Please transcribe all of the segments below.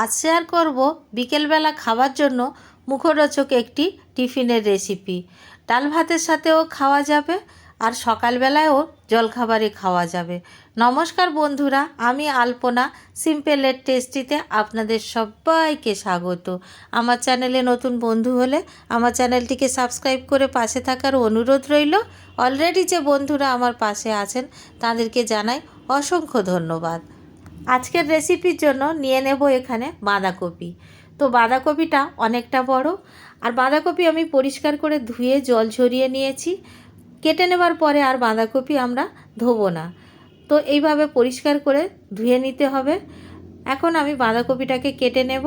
আজ শেয়ার করব বিকেলবেলা খাবার জন্য মুখরোচক একটি টিফিনের রেসিপি। ডাল ভাতের সাথেও খাওয়া যাবে আর সকালবেলায়ও জলখাবারে খাওয়া যাবে। নমস্কার বন্ধুরা, আমি আলপনা। সিম্পলের টেস্টিতে আপনাদের সবাইকে স্বাগত। আমার চ্যানেলে নতুন বন্ধু হলে আমার চ্যানেলটিকে সাবস্ক্রাইব করে পাশে থাকার অনুরোধ রইল। অলরেডি যে বন্ধুরা আমার পাশে আছেন, তাদেরকে জানাই অসংখ্য ধন্যবাদ। আজকের রেসিপির জন্য নিয়ে নেব এখানে বাঁধাকপি। তো বাঁধাকপিটা অনেকটা বড়, আর বাঁধাকপি আমি পরিষ্কার করে ধুয়ে জল ঝরিয়ে নিয়েছি। কেটে নেবার পরে আর বাঁধাকপি আমরা ধোবো না। তো এইভাবে পরিষ্কার করে ধুয়ে নিতে হবে। এখন আমি বাঁধাকপিটাকে কেটে নেব।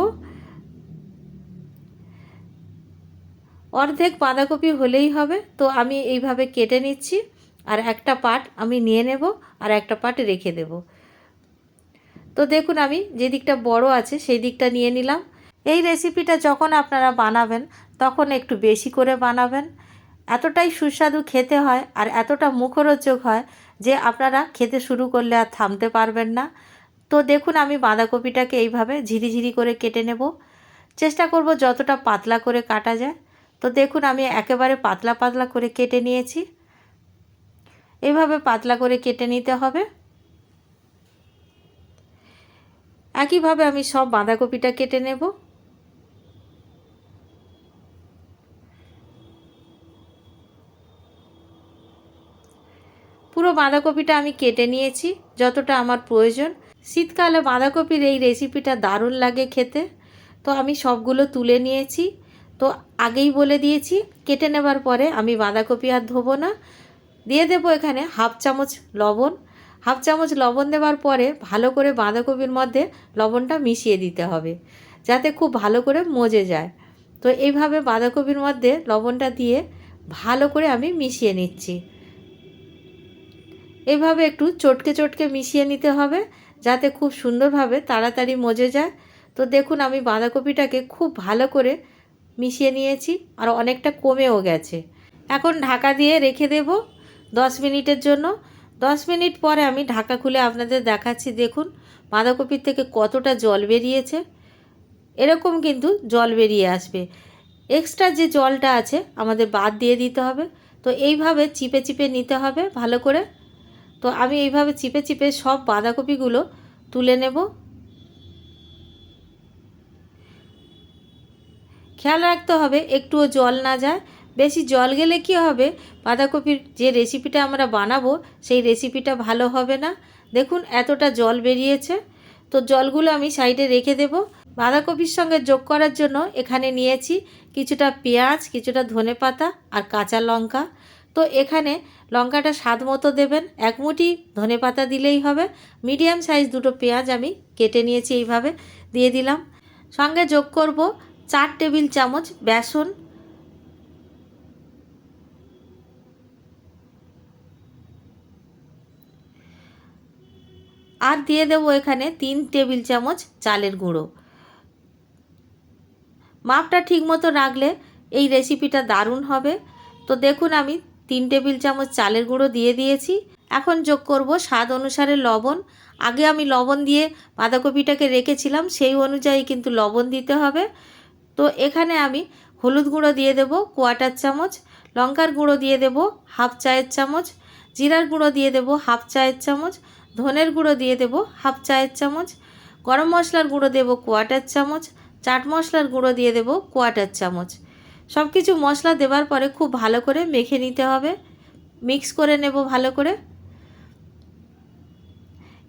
অর্ধেক বাঁধাকপি হলেই হবে। তো আমি এইভাবে কেটে নিচ্ছি, আর একটা পাট আমি নিয়ে নেব, আর একটা পাট রেখে দেব। তো দেখুন আমি যে দিকটা বড় আছে সেই দিকটা নিয়ে নিলাম। এই রেসিপিটা যখন আপনারা বানাবেন, তখন একটু বেশি করে বানাবেন। এতটাই সুস্বাদু খেতে হয় আর এতটা মুখরোচক হয় যে আপনারা খেতে শুরু করলে আর থামতে পারবেন না। তো দেখুন আমি বাঁধাকপিটাকে এইভাবে ঝিরিঝিরি করে কেটে নেব। চেষ্টা করব যতটা পাতলা করে কাটা যায়। তো দেখুন আমি একেবারে পাতলা পাতলা করে কেটে নিয়েছি। এইভাবে পাতলা করে কেটে নিতে হবে। একইভাবে আমি সব বাঁধাকপিটা কেটে নেব। পুরো বাঁধাকপিটা আমি কেটে নিয়েছি, যতটা আমার প্রয়োজন। শীতকালে বাঁধাকপির এই রেসিপিটা দারুণ লাগে খেতে। তো আমি সবগুলো তুলে নিয়েছি। তো আগেই বলে দিয়েছি, কেটে নেবার পরে আমি বাঁধাকপি আর ধোবো না। দিয়ে দেবো এখানে হাফ চামচ লবণ। হাফ চামচ লবণ দেওয়ার পরে ভালো করে বাঁধাকপির মধ্যে লবণটা মিশিয়ে দিতে হবে, যাতে খুব ভালো করে মজে যায়। তো এইভাবে বাঁধাকপির মধ্যে লবণটা দিয়ে ভালো করে আমি মিশিয়ে নিচ্ছি। এভাবে একটু চটকে চটকে মিশিয়ে নিতে হবে, যাতে খুব সুন্দরভাবে তাড়াতাড়ি মজে যায়। তো দেখুন, আমি বাঁধাকপিটাকে খুব ভালো করে মিশিয়ে নিয়েছি আর অনেকটা কমেও গেছে। এখন ঢাকা দিয়ে রেখে দেব দশ মিনিটের জন্য। দশ মিনিট পরে আমি ঢাকা খুলে আপনাদের দেখাচ্ছি, দেখুন, বাঁধাকপির থেকে কতটা জল বেরিয়েছে। এরকম কিন্তু জল বেরিয়ে আসবে। এক্সট্রা যে জলটা আছে, আমাদের বাদ দিয়ে দিতে হবে। তো এইভাবে চিপে চিপে নিতে হবে ভালো করে। তো আমি এইভাবে চিপে চিপে সব বাঁধাকপিগুলো তুলে নেব। খেয়াল রাখতে হবে, একটুও জল না যায়। বেশি জল গেলে কি হবে? বাঁধাকপির যে রেসিপিটা আমরা বানাবো, সেই রেসিপিটা ভালো হবে না? দেখুন এতটা জল বেরিয়েছে। তো জলগুলো আমি সাইডে রেখে দেব। বাঁধাকপির সঙ্গে যোগ করার জন্য এখানে নিয়েছি কিছুটা পেঁয়াজ, কিছুটা ধনে পাতা আর কাঁচা লঙ্কা। তো এখানে লঙ্কাটা স্বাদ মতো দেবেন। এক মুঠি ধনে পাতা দিলেই হবে। মিডিয়াম সাইজ দুটো পেঁয়াজ আমি কেটে নিয়েছি এইভাবে দিয়ে দিলাম। সঙ্গে যোগ করব চার টেবিল চামচ বেসন। আর দিয়ে দেবো এখানে তিন টেবিল চামচ চালের গুঁড়ো। মাপটা ঠিক মতো রাখলে এই রেসিপিটা দারুণ হবে। তো দেখুন আমি তিন টেবিল চামচ চালের গুঁড়ো দিয়ে দিয়েছি। এখন যোগ করব স্বাদ অনুসারে লবণ। আগে আমি লবণ দিয়ে বাঁধাকপিটাকে রেখেছিলাম, সেই অনুযায়ী কিন্তু লবণ দিতে হবে। তো এখানে আমি হলুদ গুঁড়ো দিয়ে দেব কোয়াটার চামচ, লঙ্কার গুঁড়ো দিয়ে দেব হাফ চায়ের চামচ, জিরার গুঁড়ো দিয়ে দেব হাফ চায়ের চামচ ধনের গুঁড়ো দিয়ে দেব হাফ চায়ের চামচ, গরম মশলার গুঁড়ো দেব কোয়াটার চামচ, চাট মশলার গুঁড়ো দিয়ে দেব কোয়াটার চামচ। সব কিছু মশলা দেওয়ার পরে খুব ভালো করে মেখে নিতে হবে। মিক্স করে নেব ভালো করে।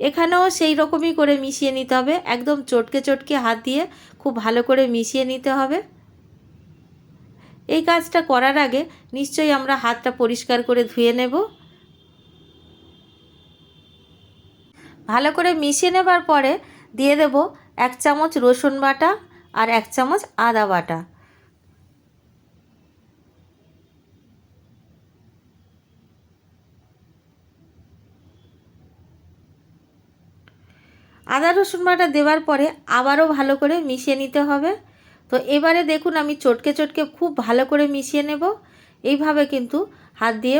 এখানেও সেই রকমই করে মিশিয়ে নিতে হবে। একদম চটকে চটকে হাত দিয়ে খুব ভালো করে মিশিয়ে নিতে হবে। এই কাজটা করার আগে নিশ্চয়ই আমরা হাতটা পরিষ্কার করে ধুয়ে নেব। ভালো করে মিশিয়ে নেবার পরে দিয়ে দেব এক চামচ রসুন বাটা আর এক চামচ আদা বাটা। আদা রসুন বাটা দেওয়ার পরে আবারও ভালো করে মিশিয়ে নিতে হবে। তো এবারে দেখুন আমি চটকে চটকে খুব ভালো করে মিশিয়ে নেব। এইভাবে কিন্তু হাত দিয়ে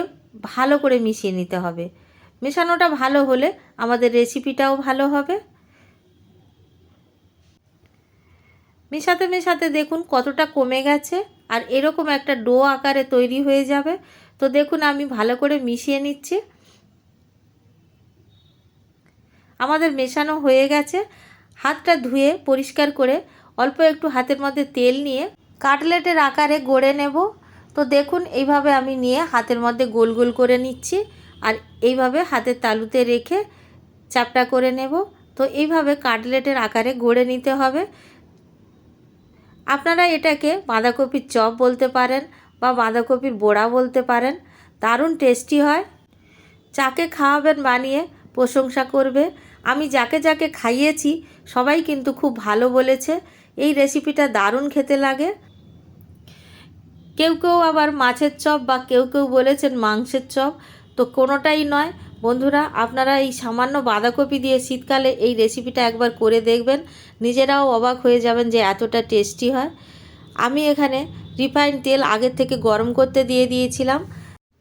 ভালো করে মিশিয়ে নিতে হবে। মেশানোটা ভালো হলে আমাদের রেসিপিটাও ভালো হবে। মেশাতে মেশাতে দেখুন কতটা কমে গেছে আর এরকম একটা ডো আকারে তৈরি হয়ে যাবে। তো দেখুন আমি ভালো করে মিশিয়ে নিচ্ছি। আমাদের মেশানো হয়ে গেছে। হাতটা ধুয়ে পরিষ্কার করে অল্প একটু হাতের মধ্যে তেল নিয়ে কাটলেটের আকারে গড়ে নেব। তো দেখুন এইভাবে আমি নিয়ে হাতের মধ্যে গোল গোল করে নিচ্ছি। আর এইভাবে হাতের তালুতে রেখে চাপটা করে নেব। তো এইভাবে কাটলেটের আকারে গড়ে নিতে হবে। আপনারা এটাকে বাঁধাকপির চপ বলতে পারেন বা বাঁধাকপির বড়া বলতে পারেন। দারুণ টেস্টি হয়। যাকে খাওয়াবেন বানিয়ে প্রশংসা করবে। আমি যাকে যাকে খাইয়েছি, সবাই কিন্তু খুব ভালো বলেছে, এই রেসিপিটা দারুণ খেতে লাগে। কেউ কেউ আবার মাছের চপ বা কেউ কেউ বলেছেন মাংসের চপ। তো কোনোটাই নয়। বন্ধুরা, আপনারা এই সামান্য বাঁধাকপি দিয়ে শীতকালে এই রেসিপিটা একবার করে দেখবেন। নিজেরাও অবাক হয়ে যাবেন যে এতটা টেস্টি হয়। আমি এখানে রিফাইন তেল আগের থেকে গরম করতে দিয়ে দিয়েছিলাম।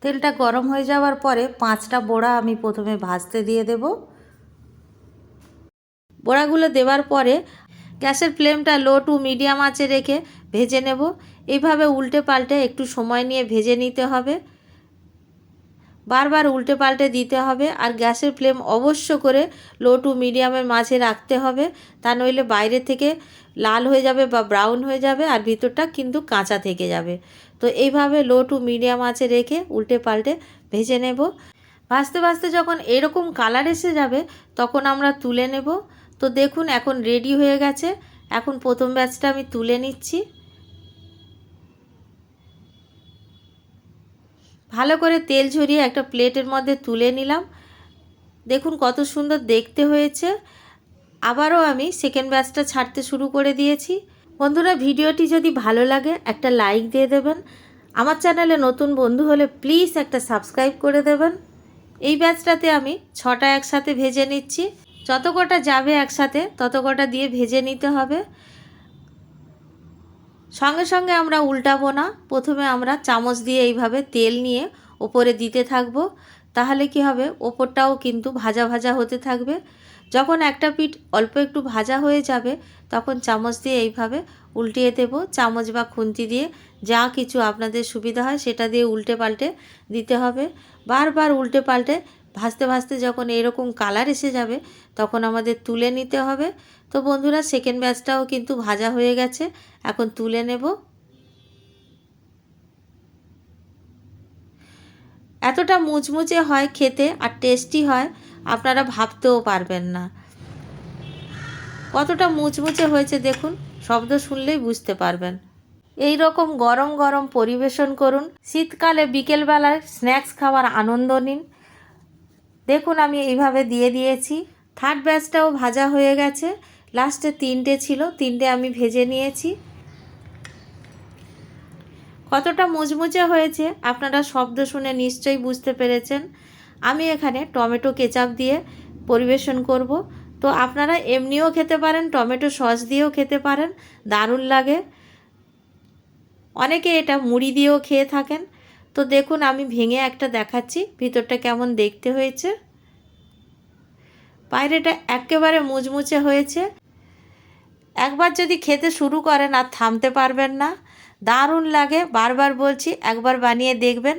তেলটা গরম হয়ে যাওয়ার পরে পাঁচটা বড়া আমি প্রথমে ভাজতে দিয়ে দেব। বড়াগুলো দেওয়ার পরে গ্যাসের ফ্লেমটা লো টু মিডিয়াম আঁচে রেখে ভেজে নেব। এইভাবে উল্টে পাল্টে একটু সময় নিয়ে ভেজে নিতে হবে। বারবার উল্টে পাল্টে দিতে হবে আর গ্যাসের ফ্লেম অবশ্য করে লো টু মিডিয়ামের মাঝে রাখতে হবে। তা নইলে বাইরে থেকে লাল হয়ে যাবে বা ব্রাউন হয়ে যাবে আর ভিতরটা কিন্তু কাঁচা থেকে যাবে। তো এইভাবে লো টু মিডিয়াম আঁচে রেখে উল্টে পাল্টে ভেজে নেব। ভাজতে ভাজতে যখন এরকম কালার এসে যাবে, তখন আমরা তুলে নেব। তো দেখুন এখন রেডি হয়ে গেছে। এখন প্রথম ব্যাচটা আমি তুলে নিচ্ছি। ভালো করে তেল ঝরিয়ে একটা প্লেটের মধ্যে তুলে নিলাম। দেখুন কত সুন্দর দেখতে হয়েছে। আবারও আমি সেকেন্ড ব্যাচটা ছাড়তে শুরু করে দিয়েছি। বন্ধুরা, ভিডিওটি যদি ভালো লাগে, একটা লাইক দিয়ে দেবেন। আমার চ্যানেলে নতুন বন্ধু হলে প্লিজ একটা সাবস্ক্রাইব করে দেবেন। এই ব্যাচটাতে আমি ছটা একসাথে ভেজে নিচ্ছি। যত কটা যাবে একসাথে, তত কটা দিয়ে ভেজে নিতে হবে। সঙ্গে সঙ্গে আমরা উল্টাবো না। প্রথমে আমরা চামচ দিয়ে এইভাবে তেল নিয়ে ওপরে দিতে থাকব। তাহলে কি হবে? ওপরটাও কিন্তু ভাজা ভাজা হতে থাকবে। যখন একটা পিঠ অল্প একটু ভাজা হয়ে যাবে, তখন চামচ দিয়ে এইভাবে উল্টিয়ে দেব। চামচ বা খুন্তি দিয়ে যা কিছু আপনাদের সুবিধা হয় সেটা দিয়ে উল্টে পাল্টে দিতে হবে। বারবার উল্টে পাল্টে ভাজতে ভাজতে যখন এরকম কালার এসে যাবে, তখন আমাদের তুলে নিতে হবে। তো বন্ধুরা সেকেন্ড ব্যাচটাও কিন্তু ভাজা হয়ে গেছে। এখন তুলে নেব। এতটা মুচমুচে হয় খেতে আর টেস্টি হয়, আপনারা ভাবতেও পারবেন না। কতটা মুচমুচে হয়েছে দেখুন, শব্দ শুনলেই বুঝতে পারবেন। এই রকম গরম গরম পরিবেশন করুন। শীতকালে বিকেলবেলায় স্ন্যাক্স খাওয়ার আনন্দ নিন। দেখুন, আমি এইভাবে দিয়ে দিয়েছি। থার্ড ব্যাচটাও ভাজা হয়ে গেছে। লাস্টে তিনটে ছিল, তিনটে আমি ভেজে নিয়েছি। কতটা মুচমুচে হয়েছে, আপনারা শব্দ শুনে নিশ্চয়ই বুঝতে পেরেছেন। আমি এখানে টমেটো কেচাপ দিয়ে পরিবেশন করব। তো আপনারা এমনিও খেতে পারেন, টমেটো সস দিয়েও খেতে পারেন, দারুণ লাগে। অনেকে এটা মুড়ি দিয়েও খেয়ে থাকেন। তো দেখুন, আমি ভেঙে একটা দেখাচ্ছি, ভিতরটা কেমন দেখতে হয়েছে। বাইরেটা একেবারে মুচমুচে হয়েছে। একবার যদি খেতে শুরু করেন আর থামতে পারবেন না, দারুণ লাগে। বারবার বলছি, একবার বানিয়ে দেখবেন।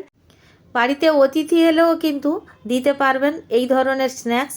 বাড়িতে অতিথি এলেও কিন্তু দিতে পারবেন এই ধরনের স্ন্যাক্স।